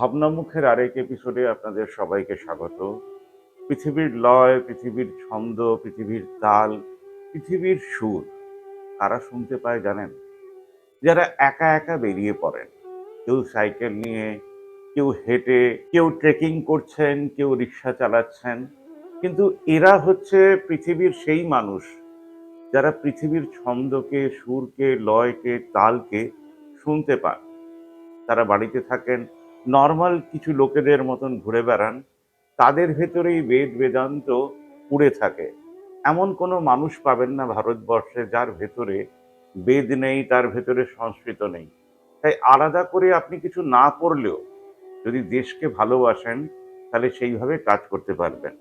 ভাবনামুখের আরেক এপিসোডে আপনাদের সবাইকে স্বাগত। পৃথিবীর লয়, পৃথিবীর ছন্দ, পৃথিবীর তাল, পৃথিবীর সুর, কারা শুনতে পায় জানেন? যারা একা একা বেরিয়ে পড়েন, কেউ সাইকেল নিয়ে, কেউ হেঁটে, কেউ ট্রেকিং করছেন, কেউ রিক্সা চালাচ্ছেন, কিন্তু এরা হচ্ছে পৃথিবীর সেই মানুষ যারা পৃথিবীর ছন্দকে, সুরকে, লয়কে, তালকে শুনতে পান। তারা বাড়িতে থাকেন নর্মাল কিছু লোকেদের মতন ঘুরে বেড়ান, তাদের ভেতরেই বেদ বেদান্ত উড়ে থাকে। এমন কোনো মানুষ পাবেন না ভারতবর্ষে যার ভেতরে বেদ নেই, তার ভেতরে সংস্কৃত নেই। তাই আলাদা করে আপনি কিছু না করলেও যদি দেশকে ভালোবাসেন, তাহলে সেইভাবে কাজ করতে পারবেন।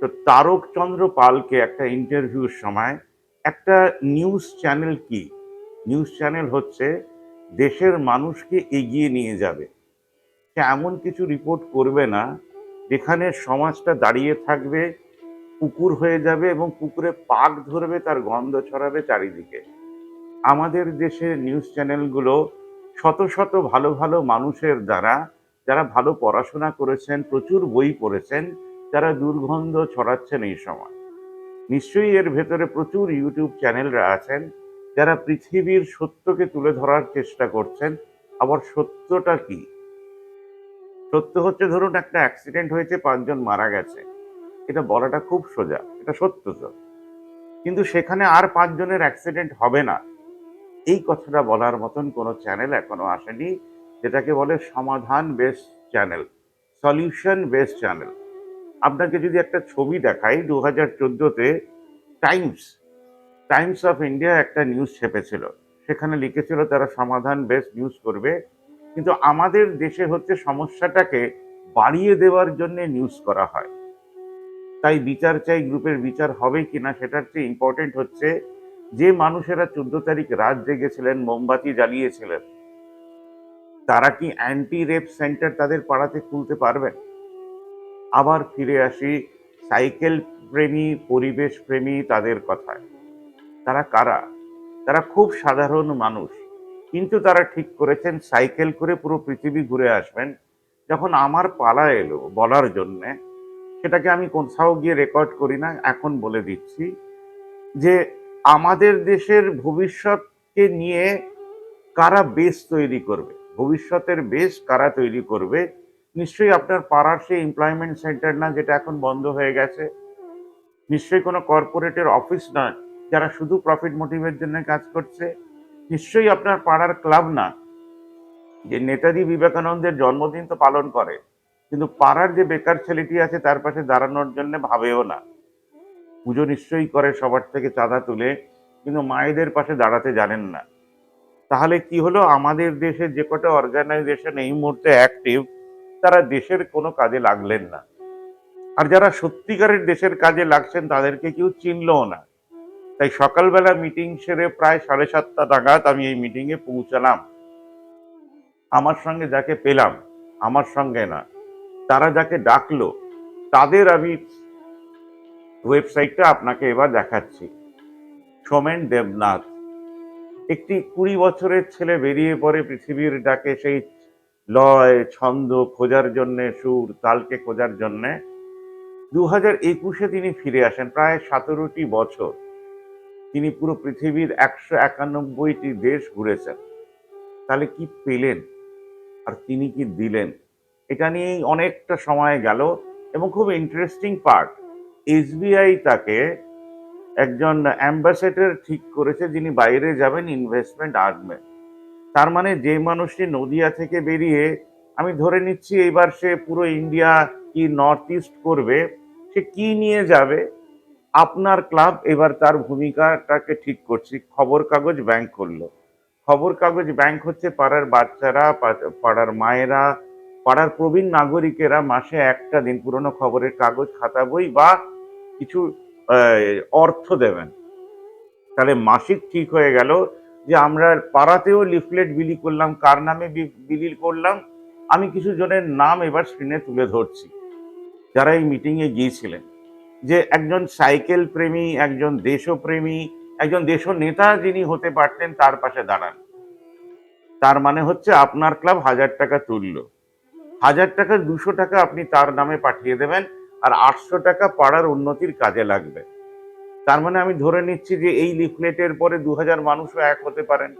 তো তারকচন্দ্র পালকে একটা ইন্টারভিউর সময় একটা নিউজ চ্যানেল কি? নিউজ চ্যানেল হচ্ছে দেশের মানুষকে এগিয়ে নিয়ে যাবে। সে এমন কিছু রিপোর্ট করবে না, যেখানে সমাজটা দাঁড়িয়ে থাকবে পুকুর হয়ে যাবে এবং পুকুরে পাক ধরবে, তার গন্ধ ছড়াবে চারিদিকে। আমাদের দেশের নিউজ চ্যানেলগুলো শত শত ভালো ভালো মানুষের দ্বারা, যারা ভালো পড়াশোনা করেছেন, প্রচুর বই পড়েছেন, যারা দুর্গন্ধ ছড়াচ্ছেন এই সময়। নিশ্চয়ই এর ভেতরে প্রচুর ইউটিউব চ্যানেলরা আছেন, যারা পৃথিবীর সত্যকে তুলে ধরার চেষ্টা করছেন। আবার সত্যটা কি? সত্য হচ্ছে ধরুন একটা অ্যাক্সিডেন্ট হয়েছে, পাঁচজন মারা গেছে। এটা বলাটা খুব সোজা, এটা সত্য তো। কিন্তু সেখানে আর পাঁচজনের অ্যাক্সিডেন্ট হবে না। এই কথাটা বলার মতন কোনো চ্যানেল এখনও আসেনি, যেটাকে বলে সমাধান based channel solution based channel আপনাকে যদি একটা ছবি দেখাই দু হাজার চোদ্দোতে টাইমস টাইমস অফ ইন্ডিয়া একটা নিউজ ছেপেছিল। সেখানে লিখেছিল, তারা সমাধান বেস নিউজ করবে। কিন্তু আমাদের দেশে হচ্ছে সমস্যাটাকে বাড়িয়ে দেওয়ার জন্য নিউজ করা হয়। তাই বিচার চাই, গ্রুপের বিচার হবে কিনা সেটার চেয়ে ইম্পর্টেন্ট হচ্ছে যে মানুষেরা চোদ্দ তারিখ রাত জেগেছিলেন, মোমবাতি জ্বালিয়েছিলেন, তারা কি অ্যান্টি রেপ সেন্টার তাদের পাড়াতে খুলতে পারবেন? আবার ফিরে আসি, সাইকেল প্রেমী, পরিবেশ প্রেমী তাদের কথায়। তারা কারা? তারা খুব সাধারণ মানুষ। কিন্তু তারা ঠিক করেছেন, সাইকেল করে পুরো পৃথিবী ঘুরে আসবেন। যখন আমার পালা এলো বলার জন্যে, সেটাকে আমি কোথাও গিয়ে রেকর্ড করি না, এখন বলে দিচ্ছি যে আমাদের দেশের ভবিষ্যৎকে নিয়ে কারা বেস তৈরি করবে, ভবিষ্যতের বেস কারা তৈরি করবে, নিশ্চয়ই আপনার পাড়ার সেই এমপ্লয়মেন্ট সেন্টার না যেটা এখন বন্ধ হয়ে গেছে, নিশ্চয়ই কোনো কর্পোরেটের অফিস না যারা শুধু প্রফিট মোটিভের জন্য কাজ করছে। নিশ্চয়ই আপনার পাড়ার ক্লাব না। যে নেতাজি বিবেকানন্দের জন্মদিন তো পালন করে, কিন্তু পাড়ার যে বেকার ছেলেটি আছে তার পাশে দাঁড়ানোর জন্য ভাবেও না। পুজো নিশ্চয়ই করে সবার থেকে চাঁদা তুলে, কিন্তু মায়েদের পাশে দাঁড়াতে জানেন না। তাহলে কি হলো? আমাদের দেশে যে কটা অর্গানাইজেশন এই মুহূর্তে অ্যাক্টিভ তারা দেশের কোনো কাজে লাগলেন না। আর যারা সত্যিকারের দেশের কাজে লাগছেন তাদেরকে কেউ চিনলও না। তাই সকালবেলা মিটিং সেরে প্রায় সাড়ে সাতটা নাগাদ আমি এই মিটিংয়ে পৌঁছালাম। আমার সঙ্গে যাকে পেলাম, আমার সঙ্গে না, তারা যাকে ডাকলো, তাদের আমি ওয়েবসাইটটা আপনাকে এবার দেখাচ্ছি। সোমেন দেবনাথ। একটি কুড়ি বছরের ছেলে বেরিয়ে পড়ে পৃথিবীর ডাকে সেই লয়, ছন্দ, খোঁজার জন্যে, সুর, তালকে খোঁজার জন্যে। দু হাজার একুশে তিনি ফিরে আসেন, প্রায় সতেরোটি বছর। তিনি পুরো পৃথিবীর একশো একানব্বইটি দেশ ঘুরেছেন। তাহলে কি পেলেন? আর তিনি কি দিলেন? এটা নিয়েই অনেকটা সময় গেল এবং খুব ইন্টারেস্টিং পার্ট এসবিআই তাকে একজন অ্যাম্বাসেডর ঠিক করেছে যিনি বাইরে যাবেন ইনভেস্টমেন্ট আনবেন তার মানে যে মানুষটি নদিয়া থেকে বেরিয়ে, আমি ধরে নিচ্ছি এইবার সে পুরো ইন্ডিয়া কি নর্থ ইস্ট করবে, সে কি নিয়ে যাবে? আপনার ক্লাব এবার তার ভূমিকাটাকে ঠিক করছি। খবর কাগজ ব্যাংক করল। খবর কাগজ ব্যাংক হচ্ছে পাড়ার বাচ্চারা পাড়ার মায়েরা, পাড়ার প্রবীণ নাগরিকেরা মাসে একটা দিন পুরনো খবরের কাগজ, খাতা বই বা কিছু অর্থ দেবেন। তাহলে মাসিক ঠিক হয়ে গেল যে আমরা পাড়াতেও লিফলেট বিলি করলাম, কার নামে বিলি করলাম, আমি কিছু জনের নাম এবার স্ক্রিনে তুলে ধরছি। যারা এই মিটিংয়ে গিয়েছিলেন। যে একজন সাইকেল প্রেমী, একজন দেশপ্রেমী, একজন দেশ নেতা যিনি হতে পারতেন তার পাশে দাঁড়ান। তার মানে হচ্ছে আপনার ক্লাব হাজার টাকা তুললো। হাজার টাকার দুশো টাকা আপনি তার নামে পাঠিয়ে দেবেন আর আটশো টাকা পাড়ার উন্নতির কাজে লাগবে। তার মানে আমি ধরে নিচ্ছি যে এই লিফলেটের পরে দু হাজার মানুষও এক হতে পারেন।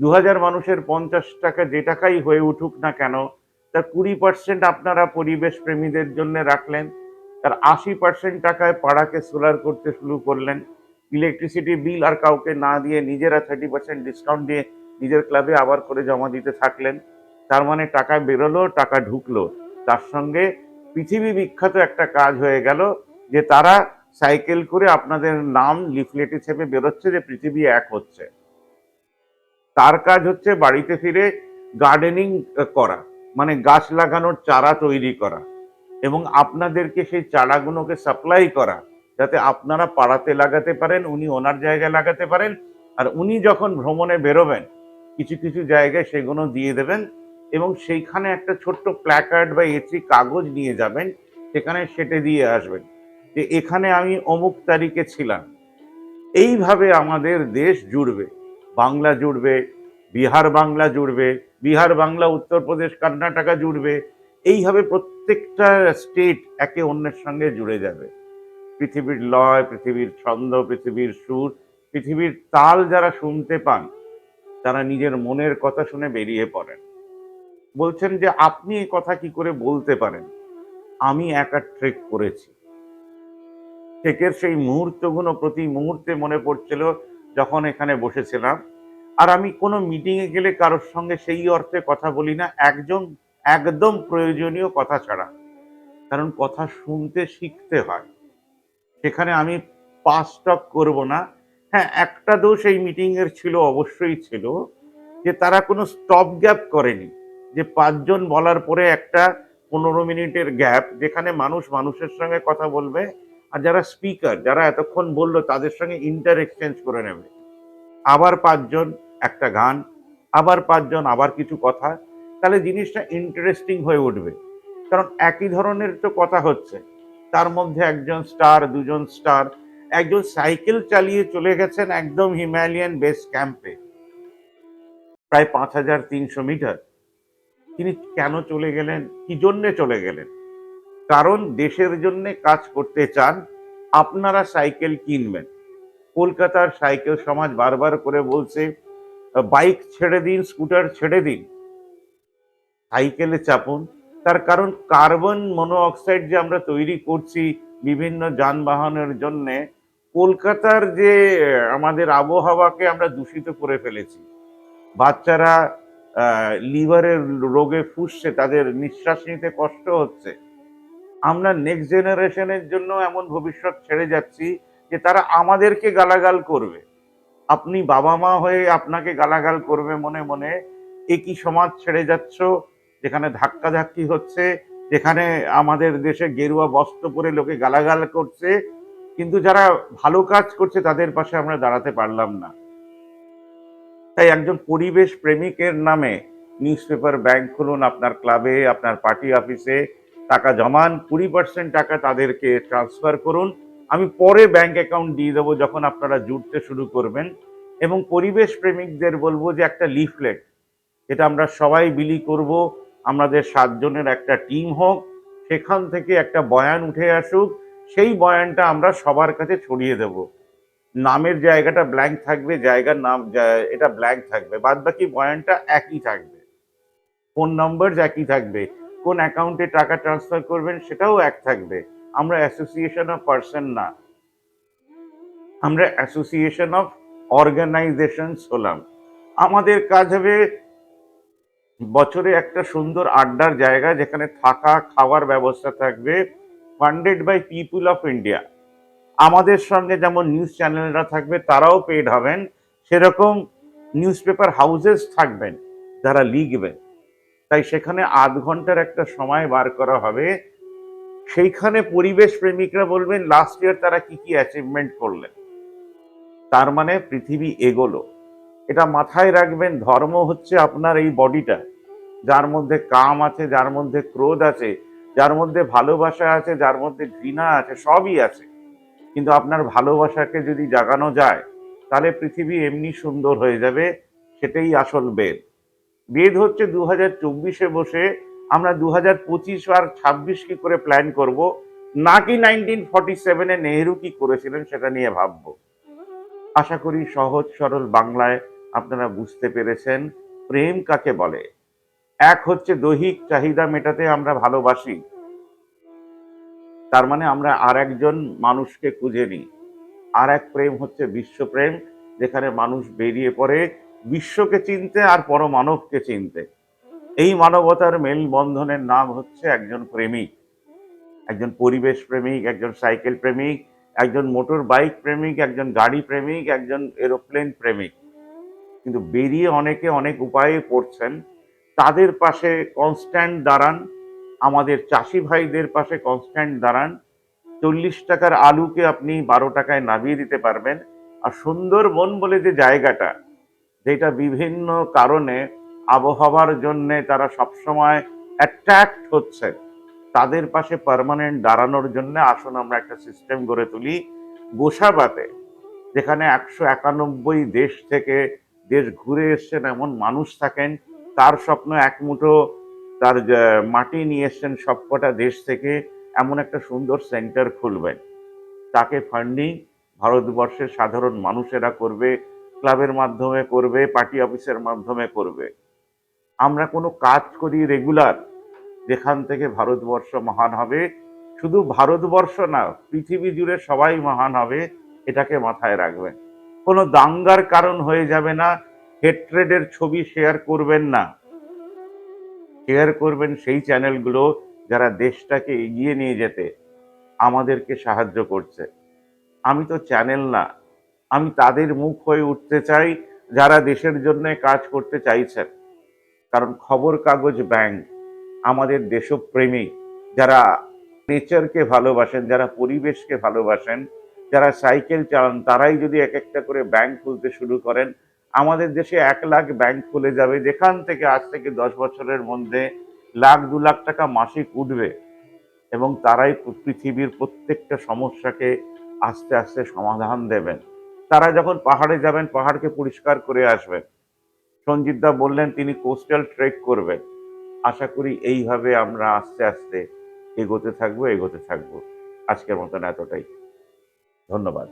দু হাজার মানুষের পঞ্চাশ টাকা যে টাকাই হয়ে উঠুক না কেন, তার কুড়ি পার্সেন্ট আপনারা পরিবেশ প্রেমীদের জন্য রাখলেন। তার আশি পার্সেন্ট টাকায় পাড়াকে সোলার করতে শুরু করলেন। ইলেকট্রিসিটি বিল আর কাউকে না দিয়ে নিজেরা থার্টি পার্সেন্ট ডিসকাউন্ট দিয়ে নিজের ক্লাবে আবার করে জমা দিতে থাকলেন। তার মানে টাকা বেরোলো, টাকা ঢুকলো। তার সঙ্গে পৃথিবী বিখ্যাত একটা কাজ হয়ে গেল যে তারা সাইকেল করে আপনাদের নাম লিফলেট হিসেবে বেরোচ্ছে যে পৃথিবী এক হচ্ছে। তার কাজ হচ্ছে বাড়িতে ফিরে গার্ডেনিং করা মানে গাছ লাগানোর চারা তৈরি করা। এবং আপনাদেরকে সেই চারাগুলোকে সাপ্লাই করা, যাতে আপনারা পাড়াতে লাগাতে পারেন, উনি ওনার জায়গায় লাগাতে পারেন, আর উনি যখন ভ্রমণে বেরোবেন, কিছু কিছু জায়গায় সেগুলো দিয়ে দেবেন এবং সেইখানে একটা ছোট্ট প্ল্যাকার্ড বা এসি কাগজ নিয়ে যাবেন, সেখানে সেটে দিয়ে আসবেন। যে এখানে আমি অমুক তারিখে ছিলাম। এইভাবে আমাদের দেশ জুড়বে। বাংলা জুড়বে, বিহার বাংলা জুড়বে, বিহার বাংলা, উত্তরপ্রদেশ, কর্ণাটকা জুড়বে। এইভাবে প্রত্যেকটা স্টেট একে অন্যের সঙ্গে জুড়ে যাবে। পৃথিবীর লয়, পৃথিবীর ছন্দ, পৃথিবীর সুর, পৃথিবীর তাল যারা শুনতে পান, তারা নিজের মনের কথা শুনে বেরিয়ে পড়েন। বলছেন যে, আপনি এই কথা কি করে বলতে পারেন? আমি একা ট্রেক করেছি। ট্রেকের সেই মুহূর্তগুলো প্রতি মুহূর্তে মনে পড়ছিল যখন এখানে বসেছিলাম। আর আমি কোনো মিটিংয়ে গেলে কারোর সঙ্গে সেই অর্থে কথা বলি না। একজন একদম প্রয়োজনীয় কথা ছাড়া। কারণ কথা শুনতে শিখতে হয়। সেখানে আমি পাস টক করব না। হ্যাঁ একটা দোষ এই মিটিংয়ের ছিল, অবশ্যই ছিল, যে তারা কোনো স্টপ গ্যাপ করেনি। যে পাঁচজন বলার পরে একটা পনেরো মিনিটের গ্যাপ, যেখানে মানুষ মানুষের সঙ্গে কথা বলবে আর যারা স্পিকার, যারা এতক্ষণ বলল, তাদের সঙ্গে ইন্টার এক্সচেঞ্জ করে নেবে। আবার পাঁচজন, একটা গান, আবার পাঁচজন, আবার কিছু কথা। তাহলে জিনিসটা ইন্টারেস্টিং হয়ে উঠবে। কারণ একই ধরনের তো কথা হচ্ছে। তার মধ্যে একজন স্টার দুজন স্টার একজন সাইকেল চালিয়ে চলে গেছেন একদম হিমালয়ান বেস ক্যাম্পে প্রায় পাঁচ হাজার তিনশো মিটার। তিনি কেন চলে গেলেন? কি জন্যে চলে গেলেন? কারণ দেশের জন্যে কাজ করতে চান আপনারা সাইকেল কিনবেন। কলকাতার সাইকেল সমাজ বারবার করে বলছে, বাইক ছেড়ে দিন স্কুটার ছেড়ে দিন। সাইকেলে চাপুন। তার কারণ কার্বন মনোঅক্সাইড যে আমরা তৈরি করছি বিভিন্ন যানবাহনের জন্য, কলকাতার যে, আমাদের আবহাওয়াকে আমরা দূষিত করে ফেলেছি। বাচ্চারা লিভারের রোগে ফুসছে, তাদের নিঃশ্বাস নিতে কষ্ট হচ্ছে। আমরা নেক্সট জেনারেশনের জন্য এমন ভবিষ্যৎ ছেড়ে যাচ্ছি যে তারা আমাদেরকে গালাগাল করবে। আপনি বাবা মা হয়ে আপনাকে গালাগাল করবে মনে মনে একই সমাজ ছেড়ে যাচ্ছ? যেখানে ধাক্কাধাক্কি হচ্ছে, যেখানে আমাদের দেশে গেরুয়া বস্ত্র পরে লোকে গালাগাল করছে, কিন্তু যারা ভালো কাজ করছে তাদের পাশে আমরা দাঁড়াতে পারলাম না। তাই একজন পরিবেশ প্রেমিকের নামে নিউজ পেপার ব্যাংক খুলুন, আপনার ক্লাবে, আপনার পার্টি অফিসে, টাকা জমান, কুড়ি পার্সেন্ট টাকা তাদেরকে ট্রান্সফার করুন। আমি পরে ব্যাংক অ্যাকাউন্ট দিয়ে দেবো যখন আপনারা জুড়তে শুরু করবেন। এবং পরিবেশ প্রেমিকদের বলব যে একটা লিফলেট, যেটা আমরা সবাই বিলি করব। আমাদের সাতজনের একটা টিম হোক, সেখান থেকে একটা বয়ান উঠে আসুক, সেই বয়ানটা আমরা সবার কাছে ছড়িয়ে দেব। নামের জায়গাটা ব্ল্যাঙ্ক থাকবে, জায়গার নাম এটা ব্ল্যাঙ্ক থাকবে বাদ বাকি বয়ানটা একই থাকবে। ফোন নম্বর একই থাকবে, কোন অ্যাকাউন্টে টাকা ট্রান্সফার করবেন সেটাও এক থাকবে। আমরা অ্যাসোসিয়েশন অফ পার্সন না। আমরা অ্যাসোসিয়েশন অফ অর্গানাইজেশনস হলাম। আমাদের কাজ হবে বছরে একটা সুন্দর আড্ডার জায়গা যেখানে থাকা, খাওয়ার ব্যবস্থা থাকবে funded by people of India আমাদের সঙ্গে যেমন নিউজ চ্যানেলরা থাকবে, তারাও পেড হবেন। সেরকম নিউজ পেপার হাউসেস থাকবেন, যারা লিখবেন। তাই সেখানে আধ ঘণ্টার একটা সময় বার করা হবে। সেইখানে পরিবেশ প্রেমিকরা বলবেন লাস্ট ইয়ার তারা কি কি অ্যাচিভমেন্ট করলেন? তার মানে পৃথিবী এগোলো। এটা মাথায় রাখবেন, ধর্ম হচ্ছে আপনার এই বডিটা। যার মধ্যে কাম আছে, যার মধ্যে ক্রোধ আছে, যার মধ্যে ভালোবাসা আছে, যার মধ্যে ঘৃণা আছে, সবই আছে। কিন্তু আপনার ভালোবাসাকে যদি জাগানো যায়, তাহলে পৃথিবী এমনি সুন্দর হয়ে যাবে, সেটাই আসল বেদ। বেদ হচ্ছে দু হাজার চব্বিশে বসে আমরা দু হাজার পঁচিশ আর ছাব্বিশ কি করে প্ল্যান করব? নাকি নাইনটিন ফর্টি সেভেনে নেহেরু কি করেছিলেন সেটা নিয়ে ভাববো। আশা করি সহজ সরল বাংলায় আপনারা বুঝতে পেরেছেন, প্রেম কাকে বলে? এক হচ্ছে দৈহিক চাহিদা মেটাতে আমরা ভালোবাসি। তার মানে আমরা আর একজন মানুষকে খুঁজে নিই। আর এক প্রেম হচ্ছে বিশ্বপ্রেম যেখানে মানুষ বেরিয়ে পড়ে বিশ্বকে চিনতে আর পরমানবকে চিনতে। এই মানবতার মেলবন্ধনের নাম হচ্ছে একজন প্রেমিক। একজন পরিবেশ প্রেমিক, একজন সাইকেল প্রেমিক, একজন মোটর বাইক প্রেমিক, একজন গাড়ি প্রেমিক, একজন এরোপ্লেন প্রেমিক। কিন্তু বেরিয়ে অনেকে অনেক উপায়ে পড়ছেন তাদের পাশে কনস্ট্যান্ট দাঁড়ান। আমাদের চাষি ভাইদের পাশে কনস্ট্যান্ট দাঁড়ান। চল্লিশ টাকার আলুকে আপনি বারো টাকায় নামিয়ে দিতে পারবেন। আর সুন্দরবন বলে যে জায়গাটা, যেটা বিভিন্ন কারণে আবহাওয়ার জন্য তারা সবসময় অ্যাট্রাক্ট হচ্ছে, তাদের পাশে পার্মানেন্ট দাঁড়ানোর জন্য আসুন আমরা একটা সিস্টেম গড়ে তুলি। গোসাবাতে, যেখানে একশো একানব্বই দেশ থেকে দেশ ঘুরে এসছেন, এমন মানুষ থাকেন, তার স্বপ্ন এক মুঠো তার মাটি নিয়ে এসছেন সবকটা দেশ থেকে, এমন একটা সুন্দর সেন্টার খুলবেন। তাকে ফান্ডিং ভারতবর্ষের সাধারণ মানুষেরা করবে, ক্লাবের মাধ্যমে করবে, পার্টি অফিসের মাধ্যমে করবে। আমরা কোনো কাজ করি রেগুলার যেখান থেকে ভারতবর্ষ মহান হবে। শুধু ভারতবর্ষ না, পৃথিবী জুড়ে সবাই মহান হবে, এটাকে মাথায় রাখবেন। কোনো দাঙ্গার কারণ হয়ে যাবে না হেট্রেডের ছবি শেয়ার করবেন না। শেয়ার করবেন সেই চ্যানেলগুলো যারা দেশটাকে এগিয়ে নিয়ে যেতে আমাদেরকে সাহায্য করছে। আমি তো চ্যানেল না, আমি তাদের মুখ হয়ে উঠতে চাই যারা দেশের জন্য কাজ করতে চাইছেন। কারণ খবর কাগজ ব্যাংক আমাদের দেশপ্রেমী, যারা নেচারকে ভালোবাসেন, যারা পরিবেশকে ভালোবাসেন যারা সাইকেল চালান, তারাই যদি এক একটা করে ব্যাংক খুলতে শুরু করেন, আমাদের দেশে এক লাখ ব্যাংক খুলে যাবে, যেখান থেকে আজ থেকে দশ বছরের মধ্যে লাখ, দু লাখ টাকা মাসিক উঠবে। এবং তারাই পৃথিবীর প্রত্যেকটা সমস্যাকে আস্তে আস্তে সমাধান দেবেন। তারা যখন পাহাড়ে যাবেন, পাহাড়কে পরিষ্কার করে আসবেন। সঞ্জিত দা বললেন, তিনি কোস্টাল ট্রেক করবেন। আশা করি এইভাবে আমরা আস্তে আস্তে এগোতে থাকব এগোতে থাকব। আজকের মতন এতটাই। ধন্যবাদ।